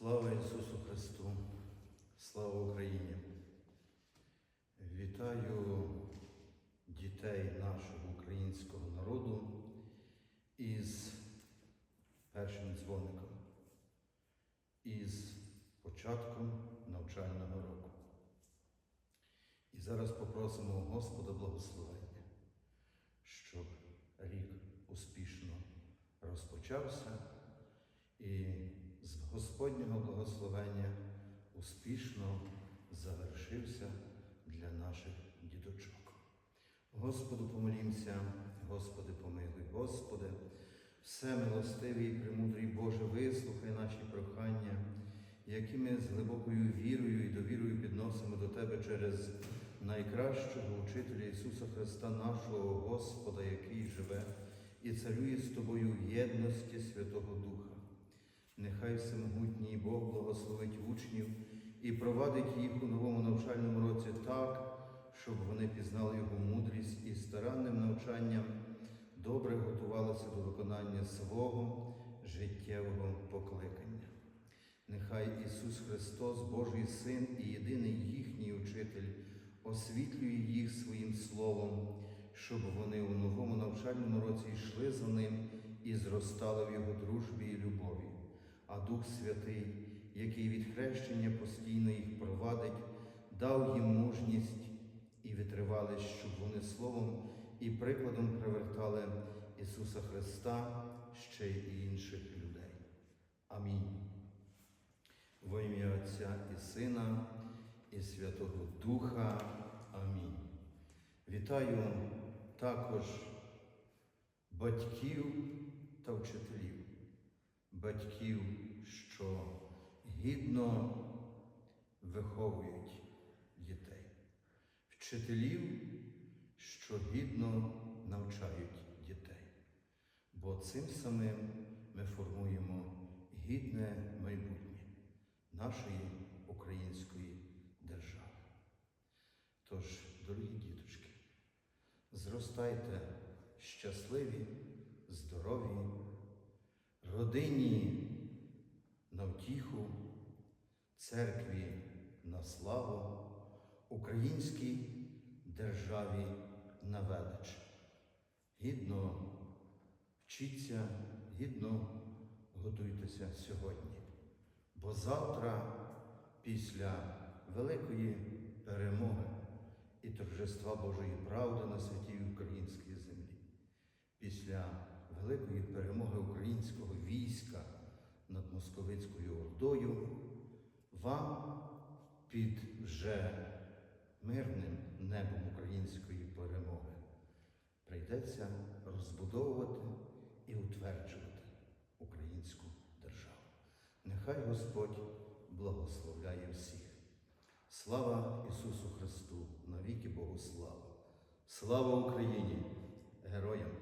Слава Ісусу Христу! Слава Україні! Вітаю дітей нашого українського народу із першим дзвоником, із початком навчального року. І зараз попросимо Господа благословення, щоб рік успішно розпочався і Господнього благословення успішно завершився для наших діточок. Господу помолімся, Господи, помилуй, Господи, все милостивий і премудрий Боже, вислухай наші прохання, які ми з глибокою вірою і довірою підносимо до Тебе через найкращого учителя Ісуса Христа, нашого Господа, який живе і царює з тобою в єдності Святого Духа. Всемогутній Бог благословить учнів і провадить їх у новому навчальному році так, щоб вони пізнали Його мудрість і старанним навчанням добре готувалися до виконання свого життєвого покликання. Нехай Ісус Христос, Божий Син і єдиний їхній учитель, освітлює їх своїм Словом, щоб вони у новому навчальному році йшли за ним і зростали в Його дружбі і любові. А Дух Святий, який від хрещення постійно їх провадить, дав їм мужність і витривалість, щоб вони словом і прикладом привертали Ісуса Христа ще й інших людей. Амінь. Во ім'я Отця і Сина, і Святого Духа. Амінь. Вітаю також батьків та вчителів, батьків, що гідно виховують дітей, вчителів, що гідно навчають дітей. Бо цим самим ми формуємо гідне майбутнє нашої української держави. Тож, дорогі діточки, зростайте щасливі, здорові, родині на втіху, церкві на славу, українській державі на велич. Гідно вчіться, гідно готуйтеся сьогодні. Бо завтра, після великої перемоги і торжества Божої правди на святій українській землі, після великої перемоги українського війська над московицькою ордою, вам під вже мирним небом української перемоги прийдеться розбудовувати і утверджувати українську державу. Нехай Господь благословляє всіх. Слава Ісусу Христу, навіки Богу слава! Слава Україні! Героям!